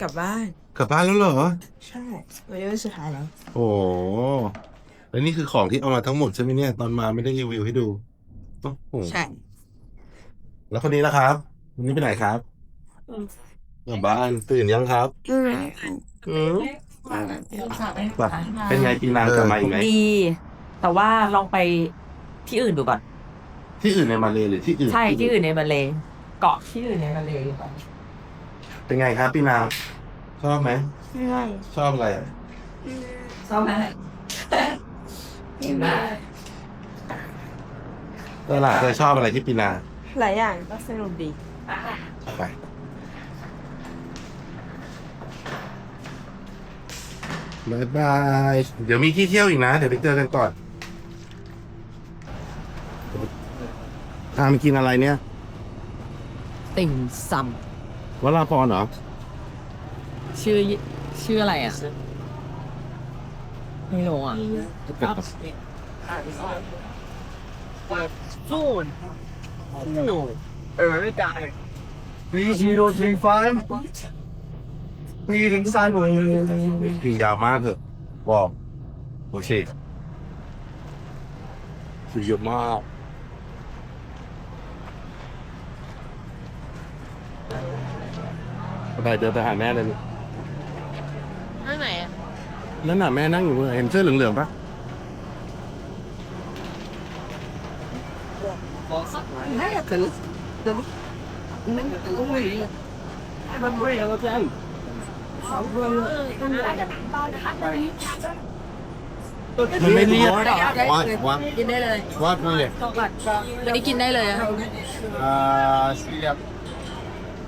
กลับบ้าน กลับบ้านแล้วเหรอ ใช่วันนี้วันสุดท้ายแล้ว โอ้โหแล้วนี่คือของที่เอามาทั้งหมดใช่ไหมเนี่ย ตอนมาไม่ได้รีวิวให้ดูโอ้โหใช่แล้วคนนี้ล่ะครับคนนี้ไปไหนครับกลับบ้านตื่นยังครับ อืมไปเป็นไงปีนางจะมาอีกไหมดี แต่ว่าลองไปที่อื่นดูก่อน ที่อื่นในมาเลหรือที่อื่น ใช่ที่อื่นในมาเลเกาะที่อื่นในมาเลดีกว่า เป็นไงครับปีนางชอบไหมใช่ชอบอะไรอะชอบไหมตลาดเธอชอบอะไรที่ปีนางหลายอย่างก็สนุกดีไปบายบายเดี๋ยวมีที่เที่ยวอีกนะ เดี๋ยวไปเจอกันก่อนพามากินอะไรเนี่ย ติ่งซ วราพรเหรอำชื่อชื่ออะไรอะ ไม่รู้อะฟูนเออไม่ได้ Three zero three five. Three ถึงซ้ายมือกินยาวมากเถอะบอกโอเคคือเยอะมาก ไปเดินไปหาแม่เลยนั่งไหนอะนั่นน่ะแม่นั่งอยู่เห็นเสื้อเหลืองๆปะมันไม่เรียกวัดวัดกินได้เลยวัดเลยวันนี้กินได้เลยอะอ่าเสียบ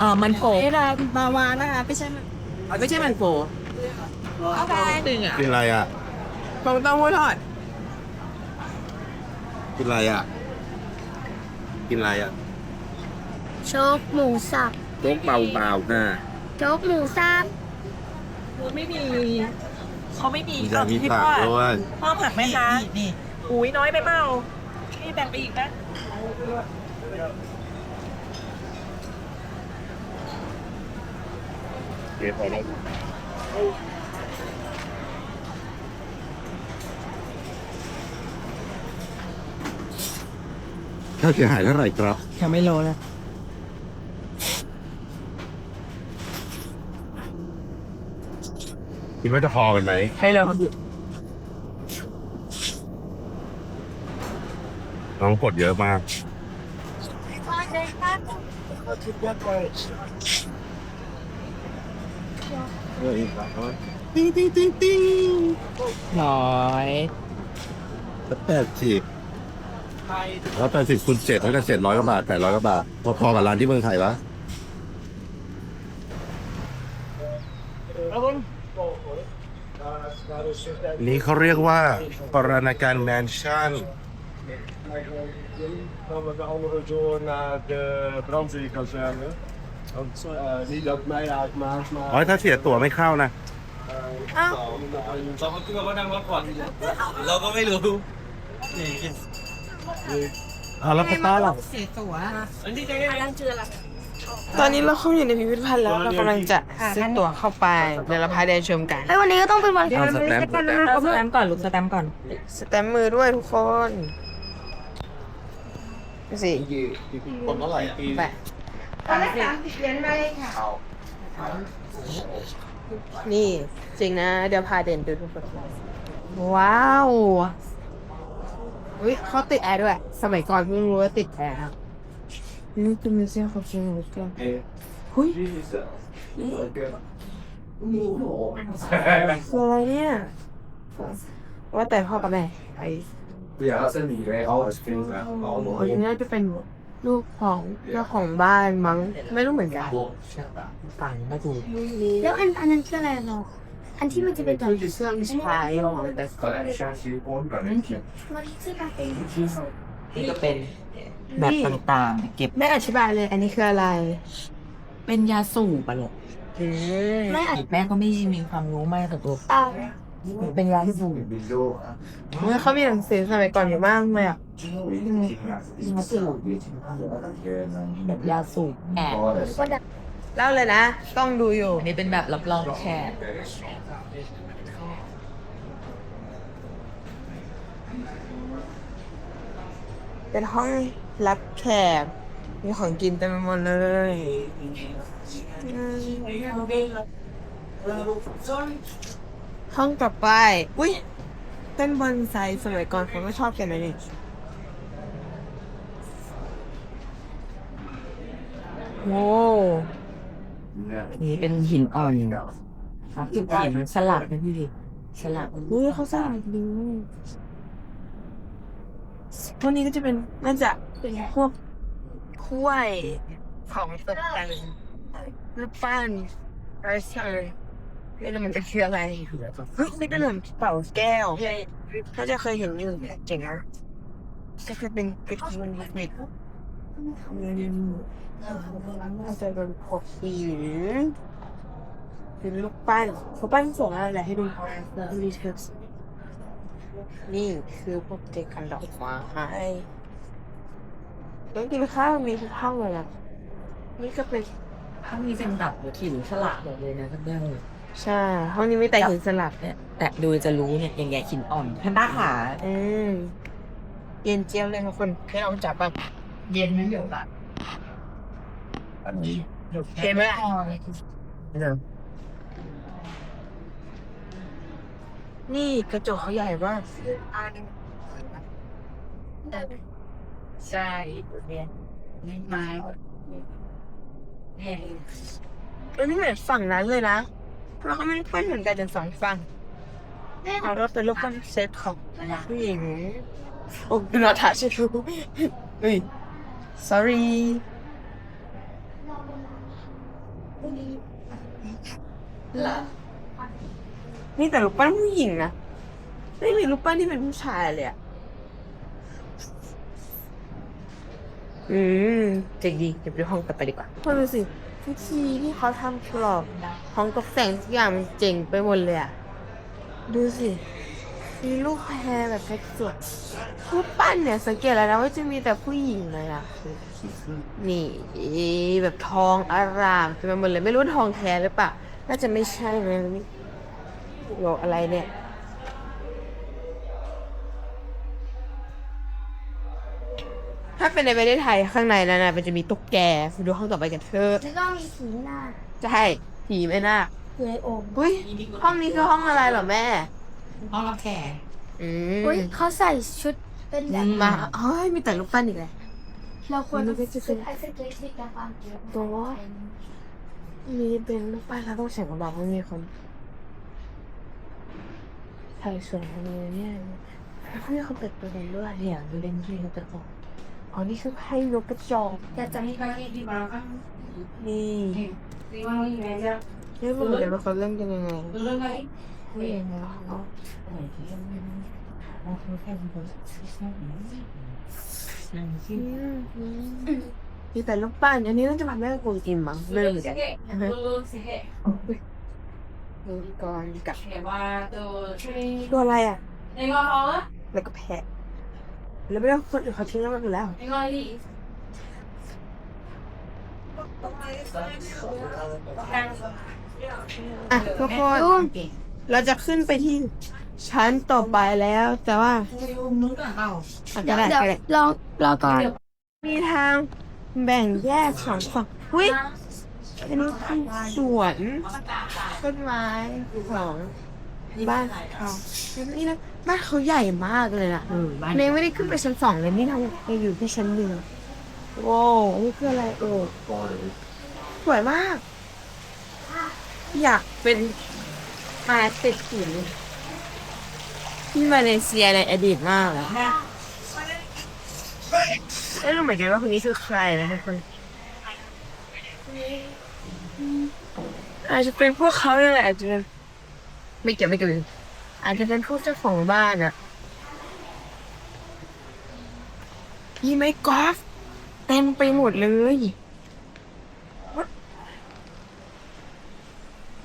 อ่ามันโผเวลามาวานะคะไม่ใช่มันไม่ใช่มันโผเอาไปตึงอะกินอะไรอะฟองเต้าหู้ทอดกินอะไรอะกินอะไรอะโจ๊กหมูสับโจ๊กเบาๆนะโจ๊กหมูสับไม่มีเขาไม่มีมีจะมีผักด้วยพ่อผักไหมคะนี่อุ้ยน้อยไปเปล่านี่แบ่งไปอีกนะ เดี๋ยวพอแล้วค่าเสียหายเท่าไหร่ครับ ยังไม่โลเลยคิดว่าจะพอกันไหมให้โลน้องกดเยอะมาก ติ้งติ้งติ้งติ้งร้อยแปดสิบแล้วแปดสิบคูณเจ็ดเท่ากับเจ็ดร้อยกว่าบาทแปดร้อยกว่าบาทพอๆกับร้านที่เมืองไทยปะนี่เขาเรียกว่าปรณาการแมนชั่น Dan we de andere door naar de brandweerkazerne. Want eh, niet dat het mij uitmaakt, อ๋อ maar... ถ้าเสียตั๋วไม่เข้านะเราก็ไม่รู้อ่าแล้วพต้าล่ะตอนนี้เราเข้าอยู่ในพิพิธภัณฑ์แล้วเรากำลังจะซื้อตั๋วเข้าไปเดี๋ยวเราพาเดินชมกันเฮ้ยวันนี้ก็ต้องเป็นวันเอาสแตมป์สแตมป์เอาสแตมป์ก่อนลูกสแตมป์ก่อนสแตมป์มือด้วยทุกคนดูสิคนเท่าไหร่ อะไปนี่จริงนะ เดี๋ยวพาเดินดูทุกคนว้าวอุ้ยเขาติดแอร์ด้วย สมัยก่อนเพิ่งรู้ว่าติดแอร์ครับนี่คือมิวเซียมของจริงเลยกันหุ้ยคืออะไรเนี่ย ว่าแต่พ่อกับแม่ไอ้ Ja, dat zijn die wij alles vinden. โอ้ยน่าจะเป็น ลูกของเจ้าของบ้านมั้งไม่รู้เหมือนกันต่างไม่ถูกแล้วอันอันนั้นคืออะไรเนาะอันที่มันจะเป็นแบบเครื่องใช้ของแต่ก่อนมันที่มันเป็นที่สุดนี่ก็เป็นแบบต่างๆ เก็บไม่อธิบายเลย อันนี้คืออะไร เป็นยาสูบอะหรอกไม่อัดแม่ก็ไม่มีความรู้มากแต่ตัว เตาเป็นยาสูบเมื่อเขามีหนังสือสมัยก่อนอยู่มากเลยอะยาสูบแบบยาสูบแอบก็ดับเล่าเลยนะ ต้องดูอยู่อันนี้เป็นแบบรับรองแขกเป็นห้องรับแขกมีของกินเต็มไปหมดเลยอืม ห้องต่อไป อุ้ยเต้นบอนไซสมัยก่อนเขาก็ชอบกันนะนี่โว้นี่เป็นหินอ่อนครับหินสลักนะพี่ดิสลักอุ้ยเขาสร้างดีพวกนี้ก็จะเป็นน่าจะเป็นพวกถ้วยของตกแต่งรูปปั้นอะไรสักอย่าง ไม่รู้มันจะคืออะไรเฮ้ยนี่เป็นเหมือนเป่าแก้วถ้าจะเคยเห็นอยู่เจ๋งนะจะเคยเป็นเป็นมันเล็กน่าจะเป็นพวกหินเป็นลูกปั้นเขาปั้นส่งอะไรให้ดูรีเทสนี่คือพวกเด็กกันดอกไม้ต้องกินข้าวมีทุกห้องเลยอะนี่ก็เป็นถ้ามีเป็นแบบหินสลักหมดเลยนะท่านเด้อ ใช่ ห้องนี้มีแต่หินสลักเนี่ยแต่ดูจะรู้เนี่ยอย่างเงี้ยหินอ่อนแพนด้าขาอืมเย็นเจี๊ยบเลยทุกคนให้ลองจับบ้างเย็นไหมเดี๋ยวละเห็นไหมล่ะนี่กระจกเขาใหญ่มากใช่เนี่ยนี่ไม้เนี่ยเออนี่เหมือนฝั่งนั้นเลยนะ แล้วเขาไม่ได้ปั้นเหมือนกันทั้งสองฝั่งเอารถเป็นรูปปั้นเซตของผู้หญิงโอ้ดูนอทัชชูเฮ้ย sorry นี่แต่รูปปั้นผู้หญิงนะไม่มีรูปปั้นที่เป็นผู้ชายเลยอะ อืมเจ๋งดี เดี๋ยวไปห้องต่อไปดีกว่าคนดูสิ พิธีที่เขาทำกรอบห้องตกแต่งทุกอย่างมันเจ๋งไปหมดเลยอะดูสิ มีลูกแพรแบบเพชรสวยรูปปั้นเนี่ยสังเกตแล้วนะว่าจะมีแต่ผู้หญิงเลยอะนี่แบบทองอารามเต็มไปหมดเลยไม่รู้ทองแท้หรือเปล่าน่าจะไม่ใช่เลยนี่โลอะไรเนี่ย ถ้าเป็นในประเทศไทยข้างในแล้วนะมันจะมีตุ๊กแกไปดูห้องต่อไปกันเถอะแล้วก็มีสีหน้าใช่ผีแม่นาคอยู่ในโอ่งเฮ้ยห้องนี้คือห้องอะไรเหรอแม่ ห้องรับแขกอืมอุ้ยเขาใส่ชุดเป็นแบบมาเฮ้ยมีแต่รูปปั้นอีกเลยเราควรมันก็จะเป็นไอศกรีมที่กาฟังเยอะตัวมีเป็นรูปปั้นแล้วต้องเสียงเบาๆเพราะมีคนถ่ายสวยจังเลยเนี่ยแล้วมีคนเปิดประตูด้วยเนี่ยดูเล่นที่เขาจะบอก อ๋อนี่คือให้นกกระจอกแต่จะไม่ค่อยนี่ไม่รู้เหมือนกันว่าเขาเล่นกันยังไงนี่เองนะเนาะมีแต่รูปปั้นอันนี้น่าจะมาแม่กูกินมั้งเริ่มเหมือนกันดูก่อนกับตัวอะไรอะแล้วก็แพะ แล้วไม่ต้องคนอื่นเขาทิ้งแล้วมันอยู่แล้ว อะทุกคนเราจะขึ้นไปที่ชั้นต่อไปแล้ว แต่ว่าอะก็เดี๋ยวได้เดี๋ยวก็ได้ลองรอก่อน มีทางแบ่งแยกสองฝั่งหุ้ยเป็นสวนต้นไม้ของบ้านเขานี่นะ บ้านเขาใหญ่มากเลยนะเออบ้านเนยไม่ได้ขึ้นไปชั้นสองเลยนี่ทำยังอยู่ที่ชั้นหนึ่งโว้วอันนี้คืออะไรเออสวยมาก อยากเป็นมาเศรษฐีที่มาเลเซียในอดีตมากเลยไม่รู้เหมือนกันว่าคนนี้คือใครนะทุกคนอาจจะเป็นพวกเขาเนี่ยแหละอาจจะเป็นไม่เกี่ยวไม่เกี่ยว อาจจะเป็นพวกเจ้าของบ้านอะยี่ไม่กอล์ฟเต็มไปหมดเลย What?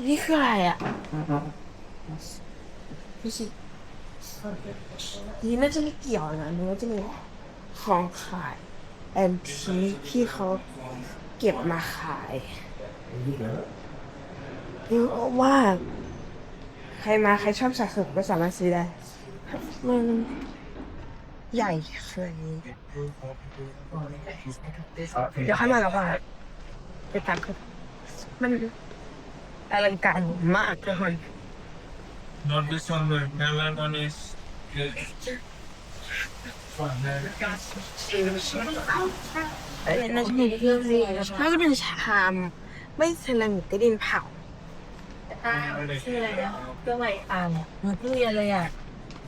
นี่คืออะไรอะไม่ใช่นี่น่าจะไม่เกี่ยวนะนึกว่าจะมีของขายแอนทีที่เขาเก็บมาขายเยอะมากใครมาใครชอบสะสมก็สามารถซื้อได้ มันใหญ่ขนาดนี้เดี๋ยวค่อยมาแล้วว่าไปตามกันมันอลังการมากทุกคน Not this one, but that one is good. เอ้ยน่าจะเป็นเครื่องนี่น่าจะเป็นชาม ไม่เซรามิกก็ดินเผา ชื่ออะไรนะเครื่องอะไรอ่านเหมือนเรียนเลยอะ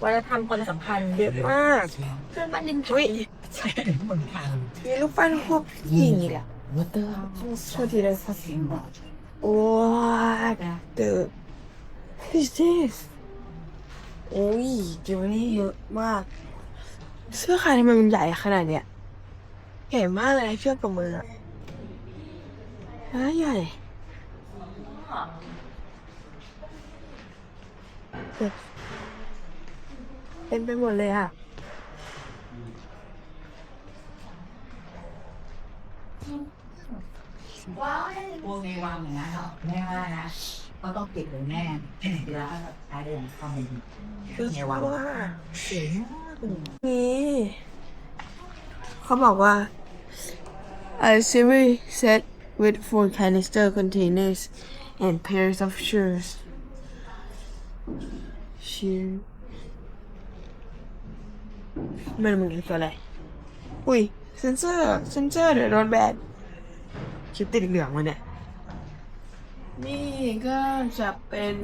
วัฒนธรรมคนสัมพันธ์เยอะมากเครื่องบ้านดินอุ้ยใช่เหมือนกันมีรูปปั้นพวกหญิงอีกอะโทษทีเลยครับโอ้ย the is this โอ้ยจิวเวลรี่เยอะมาก เสื้อใครทำไมมันใหญ่ขนาดเนี้ยใหญ่มากเลยนะเชือกกับมืออะฮะใหญ่ เต็มไปหมดเลยอะ พวกในวางอย่างนั้นหรอแม่ว่านะก็ต้องเก็บเลยแม่เวลาใช้เดินทำเป็นคือว่าเสียงนี่ เขาบอกว่า a series set with four canister containers and pairs of shoes shoe ไม่รู้เหมือนกันคืออะไรอุ้ยเซนเซอร์เซนเซอร์เดี๋ยวโดนแบนคลิปติดเหลืองมาเนี่ย นี่ก็จะเป็น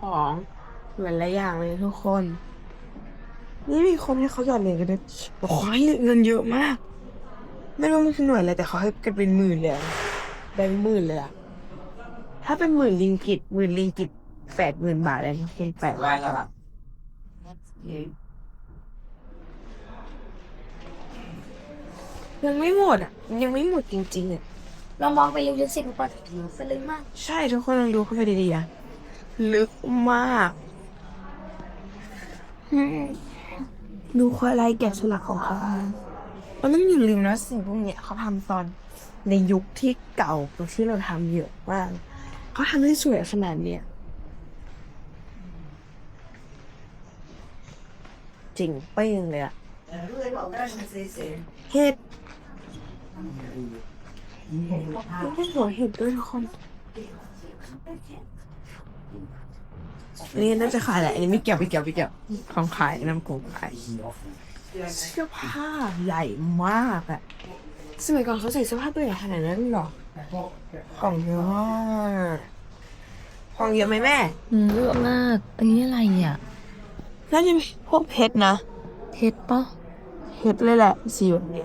ของหลายๆอย่างเลยทุกคน นี่มีคนให้เขาหยอดเหรียญกันด้วยโอ้โหเงินเยอะมาก ไม่รู้มันคือหน่วยอะไรแต่เขาให้กันเป็นหมื่นเลยแบงค์หมื่นเลยอะถ้าเป็นหมื่นลิงกิตหมื่นลิงกิต แปดหมื่นบาทเลยเป็นแปดล้านแล้วอะยังไม่หมดอะ ยังไม่หมดจริงๆอะ เรามองไปลึกๆสิมันปลอดภัยไปลึกมาก ใช่ทุกคนลองดูเข้าไปดีๆอะลึกมากอืมดูควายลายแกะสลักของเขามันต้องอย่าลืมนะสิ่งพวกเนี้ยเขาทำตอนในยุคที่เก่ากว่าที่เราทำเยอะมากเขาทำได้สวยขนาดเนี้ย จริงเป้งเลยอะเห็ดไม่ได้หัวเห็ดด้วยทุกคนอันนี้น่าจะขายแหละอันนี้ไม่เกี่ยวไม่เกี่ยวไม่เกี่ยวของขายน้ำกงขายเสื้อผ้าใหญ่มากอะสมัยก่อนเขาใส่เสื้อผ้าตัวใหญ่ขนาดนั้นเหรอของเยอะมากของเยอะไหมแม่เยอะมากอันนี้อะไรอะ น่าจะเป็นพวกเพชรนะ เพชรปะเพชรเลยแหละสีแบบนี้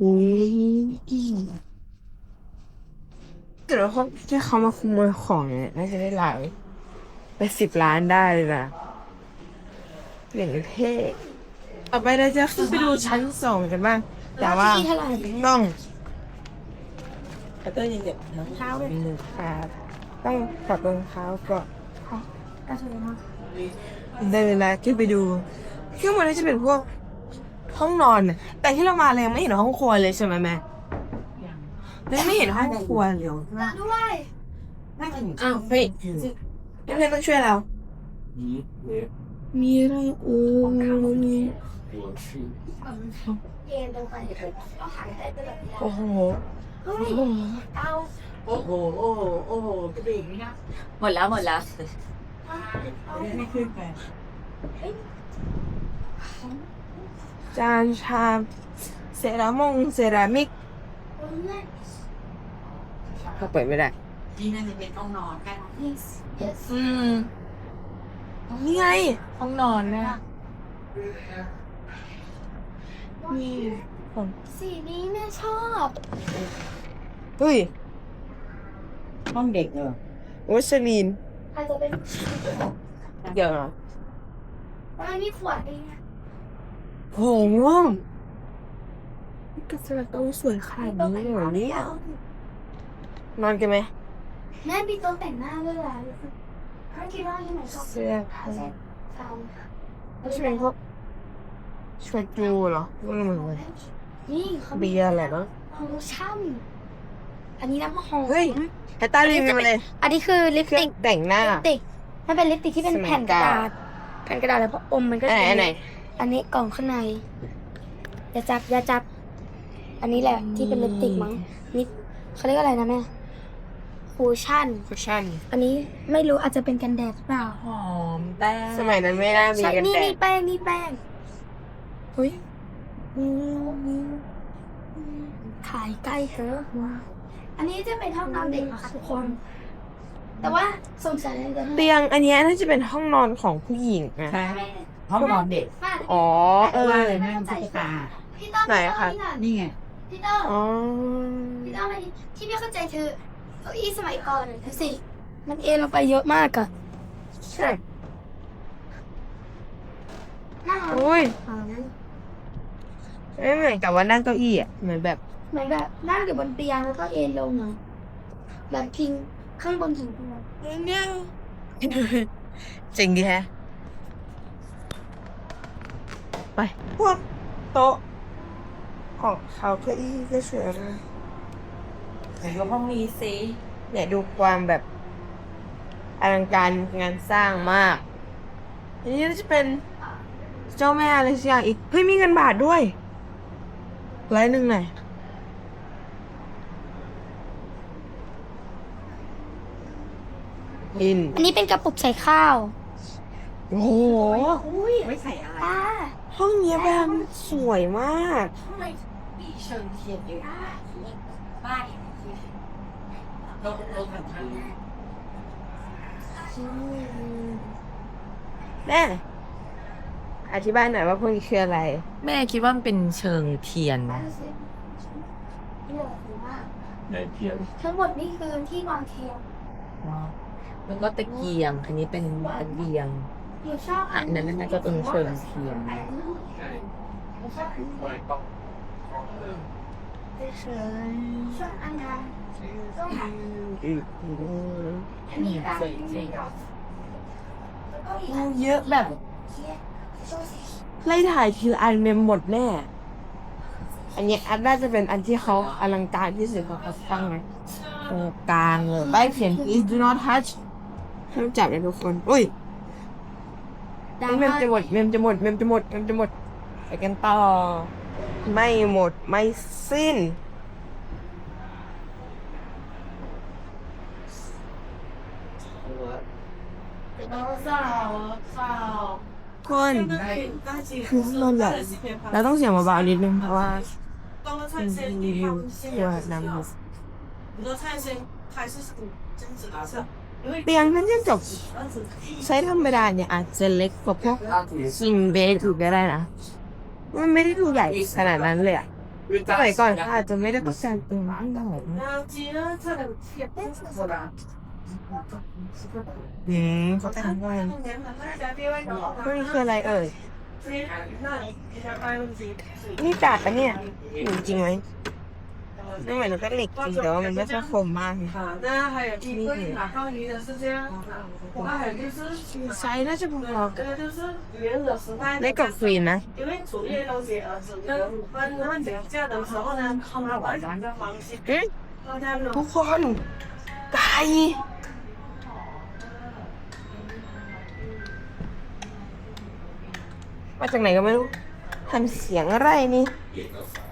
อุ้ยแต่ว่าพวกที่เขามาขโมยของเนี่ยน่าจะได้หลายไปสิบล้านได้เลยนะอย่างเท่ต่อไปเราจะขึ้นไปดูชั้นสองกันบ้าง แต่ว่าต้องต้องยังเด็กรองเท้าเลยครับต้องถอดรองเท้าก่อน ได้เวลาขึ้นไปดูขึ้นบนนี้จะเป็นพวกห้องนอนน่ะแต่ที่เรามาเลยยังไม่เห็นห้องครัวเลยใช่ไหมแม่ยังไม่เห็นห้องครัวเลยด้วยอ้าวเฮ้ยยังไงต้องช่วยเรามีอะไรเออมีเกณฑ์ตรงไปก็หายได้ไปแบบนี้โอ้โหเฮ้ยเอาโอ้โห โอ้โห โอ้โหกระดิ่งนะหมดแล้วหมดแล้ว ไม่ขึ้นไป จานชามเซรามงเซรามิกเขาเปิดไม่ได้ นี่น่าจะเป็นห้องนอนกันอืมนี่ไงห้องนอนนะนี่ผมสีนี้แม่ชอบเฮ้ย ห้องเด็กเหรอวัชลีนใคร อาจจะเป็นเดี๋ยวนะอันนี้ขวดเองโหกระสลักต้องสวยขนาดนี้เลยเหรอเนี่ยนอนกันไหมแม่มีโต๊ะแต่งหน้าด้วยล่ะเขาคิดว่าที่ไหนชอบเสื้อผ้าเซ็ตทไม่ใช่เป็นพวกชวดจูเหรอไม่รู้เหมือนกันำนี่เขามีเบียร์อะไรบ้างโลชั่น อันนี้น้ำหอมเฮ้ยแฮตตารีวิวมาเลยอันนี้คือลิปเครื่สองติกแต่งหน้า ลิปสติกมันเป็นลิปสติกที่เป็นสมัยแผ่นกระดาเก่าษ แผ่นกระดาษแล้วพออมมันก็อันไหนจะอันไหนอันนี้กล่องข้างในอย่าจับอย่าจับ อันนี้แหละที่เป็นลิปสติกมั้งนี่เขาเรียกอะไรนะแม่คูชั่น คุชชั่น อันนี้ไม่รู้อาจจะเป็นกันแดดหรือเปล่าหอมแป้งสมัยนั้นไม่น่ามีใช่กันนี่แดนี่ดแป้งนี่แป้งเฮ้ยขายใกล้เธอะ อันนี้จะเป็นห้องนอนเด็กนะคะทุกคน แต่ว่าสงสัยจะเตียงอันเนี้ยน่าจะเป็นห้องนอนของผู้หญิงนะ ใช่ห้องนอนเด็กมาอ๋อ เออ ว่าเลยแม่ตุ๊กตาพี่ต้อมไหนอะคะนี่ไงพี่ต้อมอ๋อ พี่ต้อมอันนี้ที่พี่เข้าใจคือเก้าอี้สมัยก่อนดูสิ มันเอ็นลงไปเยอะมากอะใช่น่ารักอุ้ยอ่าไม่เหมือนกับว่านั่งเก้าอี้อะเหมือนแบบ เหมือนแบบนั่งอยู่บนเตียงแล้วก็เอ็นลงอะแบบพิงข้างบนถึงตัวเนี่ยจริงดีแฮะ ไป พวกโต๊ะ ของเขาเก้าอี้ก็สวยนะไหนดูห้องนี้สิเนี่ยดูความแบบอลังการงานสร้างมาก อันนี้น่าจะเป็นเจ้าแม่อะไรสักอย่างอีก เฮ้ยมีเงินบาทด้วยร้อยหนึ่งหน่อย อิน อันนี้เป็นกระปุกใส่ข้าวโอ้โหไม่ใส่อะไรป้าห้องเนี้ยแบบสวยมากปีเชิงเทียนอยู่บ้านลงลงแบบนั้นแม่ อธิบายหน่อยว่าพวกนี้คืออะไร แม่คิดว่ามันเป็นเชิงเทียนในเทียนทั้งหมดนี่คือที่วางเทียน มันก็ตะเกียง อันนี้เป็นตะเกียงอันนั้นน่าจะเป็นเชิงเทียนชอบอันนั้นต้องเยอะแบบ ไล่ถ่ายทีละอันเมมหมดแน่ อันนี้อันน่าจะเป็นอันที่เขาอลังการที่สุดเขาตั้งไว้ตรงกลางเลยใบเขียน is do not touch ห้ามจับเลยทุกคนอุ้ยดังเมมมากจะหมดเมมจะหมดเมมจะหมดเมมจะหมดไปกันต่อ ไม่หมดไม่สิ้นคน คือเราแบบ เราต้องเสียงเบาๆนิดนึงเพราะว่ารีวิวตัวนำอยู่ เตียงนั้นจะจบใช้ธรรมดาเนี่ยอาจจะเล็กกว่าพวกคิงเบดถูกก็ได้นะ มันไม่ได้ดูใหญ่ขนาดนั้นเลยอะสมัยก่อนเขาอาจจะไม่ได้ต้องการเตียงที่ใหญ่มากอืมเขาแต่งงานพวกนี้คืออะไรเอ่ยนี่จัดปะเนี่ยจริงไหม ไม่เหมือนกับเหล็กจริงแต่ว่ามันไม่ค่คมมากนะนี่คือไซส์น่าจะพอๆกับเล็กกว่าควีนนะอืมทุกคนไก่มาจากไหนก็ไม่รู้ทำเสียงอะไรนี่ เ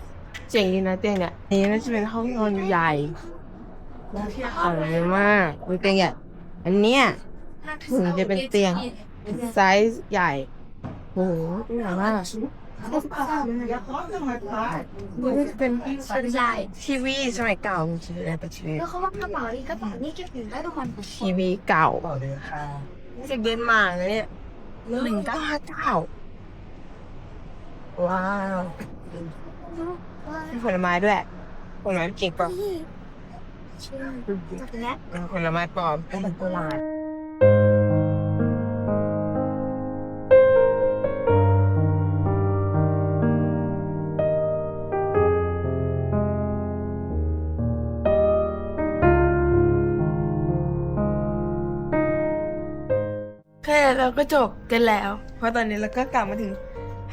จ๋งดีนะเตียงเนี่ยนี่น่าจะเป็นห้องนอนใหญ่อร่อยมากดูเตียงใหญ่อันเนี้ยถึงจะเป็นเตียงไซส์ใหญ่โอ้โหใหญ่มากนี่จะเป็นใหญ่ทีวีสมัยเก่าจริงๆนะเป็นทีวีแล้วเขาว่ากระเป๋านี้กระเป๋านี่เก็บเงินได้ทุกวันทีวีเก่านี่จะเดินมาเลยเนี่ยหนึ่งเก้าห้าเก้าว้าว มีผลไม้ด้วย ผลไม้จริงปะผลไม้ปลอมเป็นโลราณแค่เราก็จบกันแล้ว เพราะตอนนี้เราก็กลับมาถึง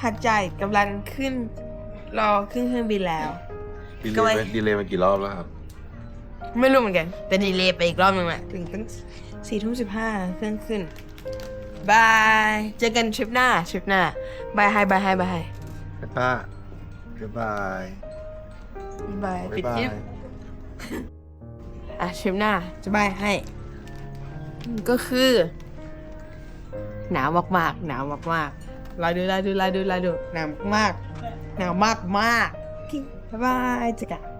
หาดใจกำลังขึ้น รอขึ้นเครื่องบินแล้ว ดีก็เลไว้ย์ดีเลย์มากี่รอบแล้วครับ ไม่รู้เหมือนกัน แต่ดีเลยไปอีกรอบนึงแหละถึงตั้งสี่ทุ่มสิบห้าเครื่องขึ้นบายเจอกันทริปหน้าทริปหน้าบายไฮบายไฮบายไฮป้าบ๊ายบายบายบ๊าปิยดบาคลิยปอะทริปหน้าจะบายให้ ก็คือ หนาวมากๆหนาวมากๆรอดูรอดูรอดูรอดูหนาวมากๆ หนาวมากๆบ๊ายบายเจอกัน